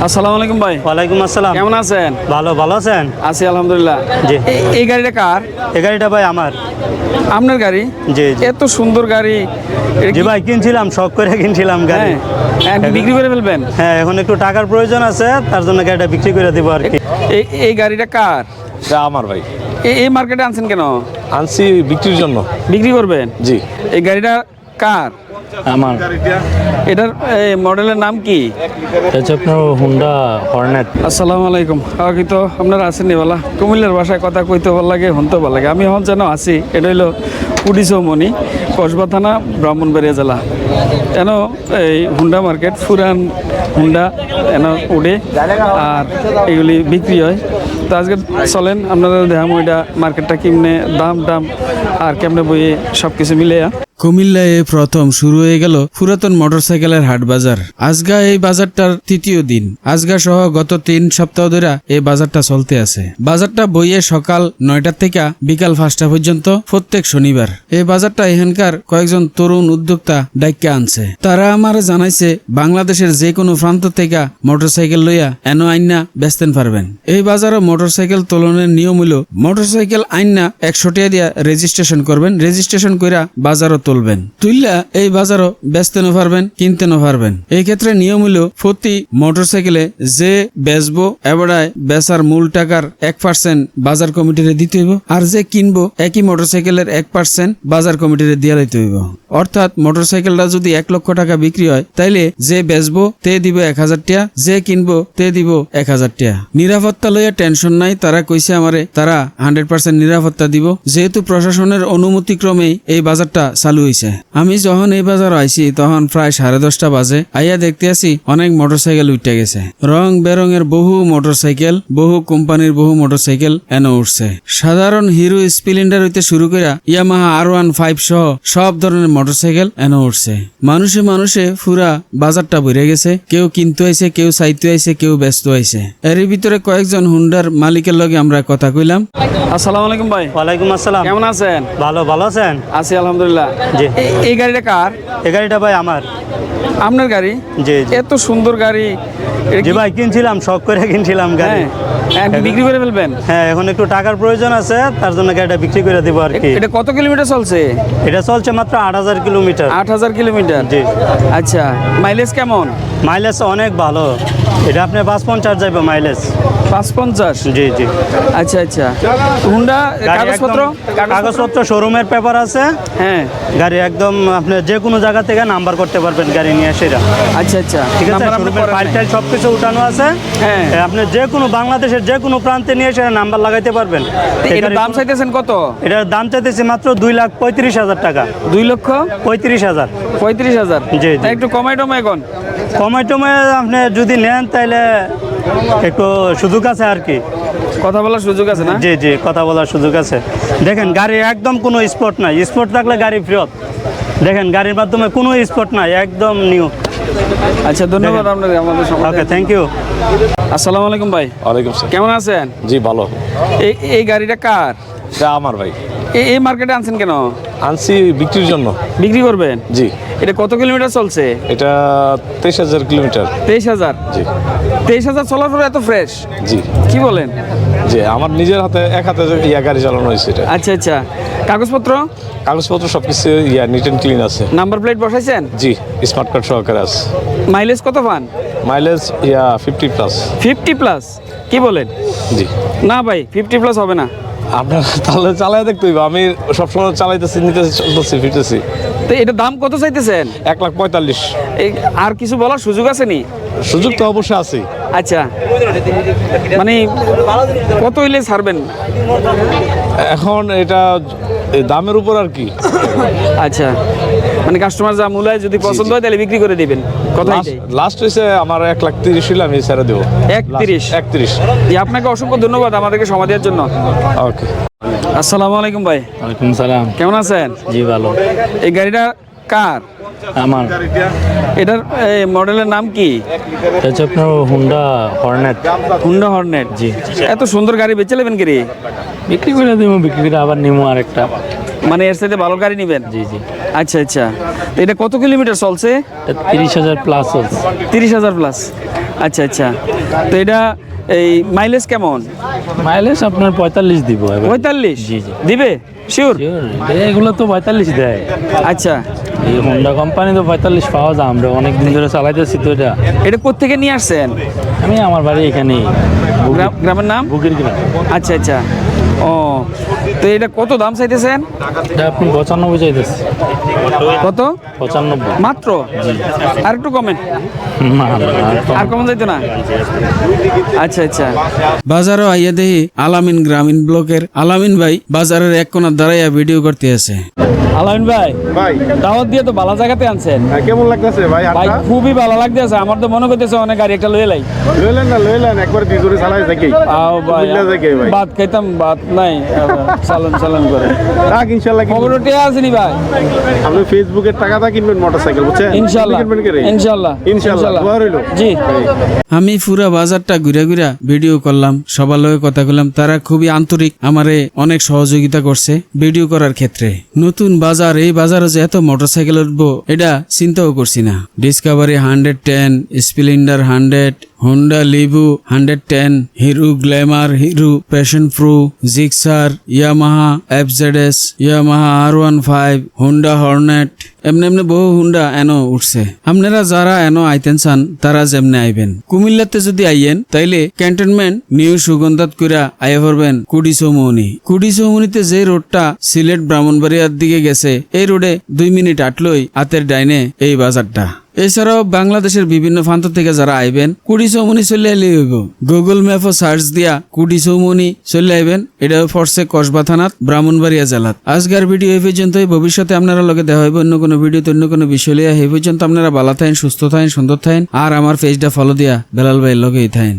আসসালামু আলাইকুম ভাই। ওয়ালাইকুম আসসালাম। কেমন আছেন? ভালো ভালো আছেন? আছি আলহামদুলিল্লাহ। জি। এই গাড়িটা কার? এই গাড়িটা ভাই আমার। আপনার গাড়ি? জি এত সুন্দর গাড়ি। জি ভাই কিনছিলাম শখ করে কিনছিলাম গাড়ি। হ্যাঁ বিক্রি করে ফেলবেন? হ্যাঁ এখন একটু টাকার প্রয়োজন আছে তার জন্য গাড়িটা বিক্রি করে দিব আর কি। এই এই গাড়িটা কার? আমার ভাই। এই মার্কেটে আনছেন কেন? আনছি বিক্রির জন্য। বিক্রি করবেন? জি। এই গাড়িটা কার? আমার। এটার মডেলের নাম কি? এটা হচ্ছে আপনার হুন্ডা হর্নেট। আসসালামু আলাইকুম। আগে তো আপনারা আসেননি বলা? কুমিল্লার ভাষায় কথা কইতে ভালো লাগে শুনতে ভালো লাগে। আমি এখন যেন আছি এটা হইল কুড়ি চৌমনি কসবা থানা ব্রাহ্মণবাড়িয়া জেলা। এন এই হুন্ডা মার্কেট ফুরান হুন্ডা এন উড়ে আর এগুলি বিক্রি হয়। তো আজকে চলেন আপনারা দেখাম ওইটা মার্কেটটা কেমনে দাম টাম আর কেমনে বইয়ে সব কিছু মিলে কুমিল্লায় প্রথম শুরু হয়ে গেল পুরাতন মোটরসাইকেলের হাট বাজার। আজগা এই বাজারটার তৃতীয় দিন। আজগা সহ গত তিন সপ্তাহ ধরে এই বাজারটা চলতে আছে। বাজারটা বইয়ে সকাল নয়টা থেকে বিকাল পাঁচটা পর্যন্ত প্রত্যেক শনিবার। এই বাজারটা এখানকার কয়েকজন তরুণ উদ্যোক্তা ডাইকা আনছে। তারা আমার জানাইছে, বাংলাদেশের যে কোনো প্রান্ত থেকে মোটরসাইকেল লইয়া এনো আইনা বেচতেন পারবেন। এই বাজারে মোটরসাইকেল তোলনের নিয়ম হইল, মোটরসাইকেল আইনা একশো টাকা দিয়া রেজিস্ট্রেশন করবেন। রেজিস্ট্রেশন কইরা বাজারও তুলবেন। তুললা এই বাজারও বেচতেনও পারবেন কিনতেনও পারবেন। এই ক্ষেত্রে নিয়ম হইল প্রতি মোটরসাইকেলে যে বেচবো এবারায় বেচার মূল টাকার এক পার্সেন্ট বাজার কমিটিরে দিতে হইব, আর যে কিনবো, একই মোটরসাইকেলের এক পার্সেন্ট বাজার কমিটিরে দিয়া দিতে হইব। অর্থাৎ মোটরসাইকেলটা যদি এক লক্ষ টাকা বিক্রি হয়, তাইলে যে বেচবো, তে দিব এক হাজার টাকা, যে কিনবো, তে দিব এক হাজার টাকা। নিরাপত্তা লইয়া টেনশন নাই, তারা কইছে আমারে, তারা হান্ড্রেড পার্সেন্ট নিরাপত্তা দিব। যেহেতু প্রশাসনের অনুমতি ক্রমেই এই বাজারটা চালু হয়েছে আমি যখন এই বাজার আইছি তখন প্রায় সাড়ে দশটা বাজে। আইয়া দেখতে আছি অনেক মোটরসাইকেল উঠে গেছে। রং বেরঙের বহু মোটরসাইকেল বহু কোম্পানির বহু মোটরসাইকেল এনে উঠছে। সাধারণ হিরো স্প্লেন্ডার হইতে শুরু করে ইয়ামাহা আর ওয়ান ফাইভ সহ সব ধরনের মোটরসাইকেল এনে উঠছে। মানুষে মানুষে ফুরা বাজারটা ভরে গেছে। কেউ কিনতে আইছে কেউ চাইতে আইছে কেউ ব্যস্ত আইছে। এর ভিতরে কয়েকজন হুন্ডার মালিকের লগে আমরা কথা কইলাম। আসসালামু আলাইকুম ভাই। ওয়ালাইকুম আসসালাম। কেমন আছেন? ভালো ভালো আছেন? আছি আলহামদুলিল্লাহ। জি। এই গাড়িটা কার? এই গাড়িটা ভাই আমার। আপনার গাড়ি? জি এত সুন্দর গাড়ি। জি ভাই কিনছিলাম শখ করে কিনছিলাম গাড়ি। হ্যাঁ বিক্রি করে ফেলবেন? হ্যাঁ এখন একটু টাকার প্রয়োজন আছে তার জন্য গাড়িটা বিক্রি করে দিব আর কি। এটা কত কিলোমিটার চলছে? এটা চলছে মাত্র আট হাজার কিলোমিটার। আট হাজার কিলোমিটার? জি। আচ্ছা মাইলেজ কেমন? মাইলেজ অনেক ভালো। এটা আপনি পাঁচ পঞ্চাশ যাইবে মাইলেজ পাঁচ পঞ্চাশ জি জি। আচ্ছা আচ্ছা। হুন্ডা কাগজপত্র? কাগজপত্র শোরুমের পেপার আছে। হ্যাঁ। গাড়ি একদম আপনি যে কোনো জায়গা থেকে নাম্বার করতে পারবেন গাড়ি নিয়ে এরা। আচ্ছা আচ্ছা। ঠিক আছে? শোরুমের ফাইল টাইল সব কিছু উঠানো আছে। হ্যাঁ। আপনি যে কোনো বাংলাদেশের যে কোনো প্রান্তে নিয়ে এসে নাম্বার লাগাইতে পারবেন। এটার দাম চাইতেছেন কত? এটার দাম চাইতেছি মাত্র দুই লাখ পঁয়ত্রিশ হাজার টাকা। দুই লক্ষ? পঁয়ত্রিশ হাজার। পঁয়ত্রিশ হাজার? জি, একটু কমাই টমাই এখন কমাই টমাই আপনি যদি নেন তাহলে একটু সুযোগ আছে আর কি। কথা বলার সুযোগ আছে না? জি জি কথা বলার সুযোগ আছে। দেখেন গাড়ি একদম কোনো স্পট নাই। স্পট থাকলে গাড়ি ফেরত দেখেন গাড়ির মাধ্যমে কোনো স্পট নাই একদম নিউ। আচ্ছা ধন্যবাদ আপনাকে আমাদের ওকে থ্যাংক ইউ আসসালামু আলাইকুম ভাই। ওয়ালাইকুম সালাম। কেমন আছেন? জি ভালো। এই এই গাড়িটা কার? এটা আমার ভাই। এই- এই মার্কেটে আনছেন কেন? আনছি বিক্রির জন্য। বিক্রি করবেন? জি। এটা কত কিলোমিটার চলছে? এটা তেইশ হাজার কিলোমিটার। তেইশ হাজার? জি। তেইশ হাজার চলার পরে এত ফ্রেশ জি। কি বলেন? জি আমার নিজের হাতে এক হাতে ইয়া গাড়ি চালানো হয়েছে এটা। আচ্ছা আচ্ছা। কাগজপত্র? কাগজপত্র সব কিছু ইয়া নিট অ্যান্ড ক্লিন আছে। নাম্বার প্লেট বসাইছেন? জি স্মার্ট কার্ড সহকারে আছে। মাইলেজ কত পান? মাইলেজ ইয়া ফিফটি প্লাস ফিফটি প্লাস কি বলেন? জি। না ভাই ফিফটি প্লাস হবে না। আপনার তাহলে চালাই দেখতে হইব। আমি সবসময় চালাইতেছি নিতেছি চলতেছি ফিরতেছি। তো এটা দাম কত চাইতেছেন? এক লাখ পঁয়তাল্লিশ। আর কিছু বলার সুযোগ আছে নি? সুযোগ তো অবশ্যই আছে। আচ্ছা। মানে কত হইলে ছাড়বেন? এখন এটা এই দামের উপর আর কি? আচ্ছা। মানে কাস্টমার যা মূল্য যদি পছন্দ হয় তাহলে বিক্রি করে দিবেন। কথা লাস্ট হয়েছে আমার এক লাখ তিরিশ হইলে আমি ছেড়ে দেবো। এক তিরিশ? একত্রিশ। আপনাকে অসংখ্য ধন্যবাদ আমাদেরকে সময় দেওয়ার জন্য। ওকে আসসালামু আলাইকুম ভাই। ওয়ালাইকুম সালাম। কেমন আছেন? জি ভালো। এই গাড়িটা কার? আমার। এটার এই, মডেলের নাম কি? এটা হচ্ছে আপনার হুন্ডা হর্নেট হুন্ডা হর্নেট জি। এত সুন্দর গাড়ি বেচে নেবেন কি রে? বিক্রি করে দেবো বিক্রি করে আবার নিমু আরেকটা। মানে এর সাথে ভালো গাড়ি নেবেন? জি জি। আচ্ছা আচ্ছা। তো এটা কত কিলোমিটার চলছে? তিরিশ হাজার প্লাস চলছে। তিরিশ হাজার প্লাস আচ্ছা আচ্ছা। তো এটা এই মাইলেজ কেমন? মাইলেজ আপনার পঁয়তাল্লিশ দিব পঁয়তাল্লিশ? জি, জি। দিবে? শিওর এগুলো তো পঁয়তাল্লিশ দেয়। আচ্ছা। এই হোন্ডা কোম্পানি তো পঁয়তাল্লিশ পাওয়া যায় আমরা অনেক দিন ধরে চালাইতেছি তো এটা। এটা কোত্থেকে নিয়ে আসছেন? আমি আমার বাড়ি এখানে গ্রামের নাম? বুকির গ্রাম। আচ্ছা আচ্ছা। ও তো এটা কত দাম চাইতেছেন? আপনি পঁচানব্বই চাইতেছি কত? পঁচানব্বই। মাত্র? আর একটু কমেন। আর কমন যাইতো না? আচ্ছা আচ্ছা। বাজারও আইয়া দেহি আলামিন গ্রামীণ ব্লকের আলামিন ভাই বাজারের এক কোনার দাঁড়াইয়া ভিডিও করতে আছে। আলামিন ভাই ভাই। দাওয়াত দিয়ে তো ভালো জায়গাতে আনছেন। কেমন লাগতেছে ভাই ভাই খুবই ভালো লাগতেছে। আমার তো মনে করতেছে অনেক গাড়ি একটা লয়ে লাই। লইলেন না লইলেন একবার কি করে চালাই থাকি আও ভাই ভাই। খাইতাম ভাত নাই চালন চালন করে। রাখ ইনশাল্লাহ খবর উঠে আসেনি ভাই? আপনি ফেসবুকের টাকাটা কিনবেন মোটরসাইকেল বুঝছেন? ইনশাল্লাহ। কিনবেন কে রে? ইনশাল্লাহ। ইনশাল্লাহ। দোয়া রইল। জি। আমি পুরা বাজারটা ঘুরে ঘুরে ভিডিও করলাম সবার লগে কথা বললাম। তারা খুবই আন্তরিক আমারে অনেক সহযোগিতা করছে ভিডিও করার ক্ষেত্রে। নতুন বাজার এই বাজারে যে এত মোটরসাইকেল উঠবো এটা চিন্তাও করছি না। Discover hundred ten Splendor hundred Honda Livo hundred ten Hero Glamour Hero Passion Pro Gixxer Yamaha FZS Yamaha R one five Honda Hornet এমনি এমনি বহু হুন্ডা এনো উঠছে। আপনারা যারা এনো আইতেন চান, তারা যেমনে আইবেন। কুমিল্লাতে যদি আইয়েন, তাইলে ক্যান্টনমেন্ট নিউ সুগন্ধাত কইরা আইয়া পড়বেন কুডি চৌমনি কুডি চৌমনিতে যে রোডটা সিলেট ব্রাহ্মণবাড়িয়ার দিকে গেছে, এই রোডে দুই মিনিট আটলই হাতের ডাইনে এই বাজারটা। এছাড়াও বাংলাদেশের বিভিন্ন প্রান্ত থেকে যারা আইবেন, কুড়ি চৌমনি চলে আইলে হইব। গুগল ম্যাপও সার্চ দিয়া কুড়ি চৌমনি চলে আইবেন। এটা ফরসে কসবা থানাত, ব্রাহ্মণবাড়িয়া জেলাত। আজকের ভিডিও এই পর্যন্তই। ভবিষ্যতে আপনারা লগে দেওয়া হইব অন্য কোনো ভিডিওতে, অন্য কোনো বিষয় লিয়া এই পর্যন্ত আপনারা ভালো থাকেন সুস্থ থাকেন সুন্দর থাকেন আর আমার পেজটা ফলো দিয়া বেলাল ভাই লগেই থাকেন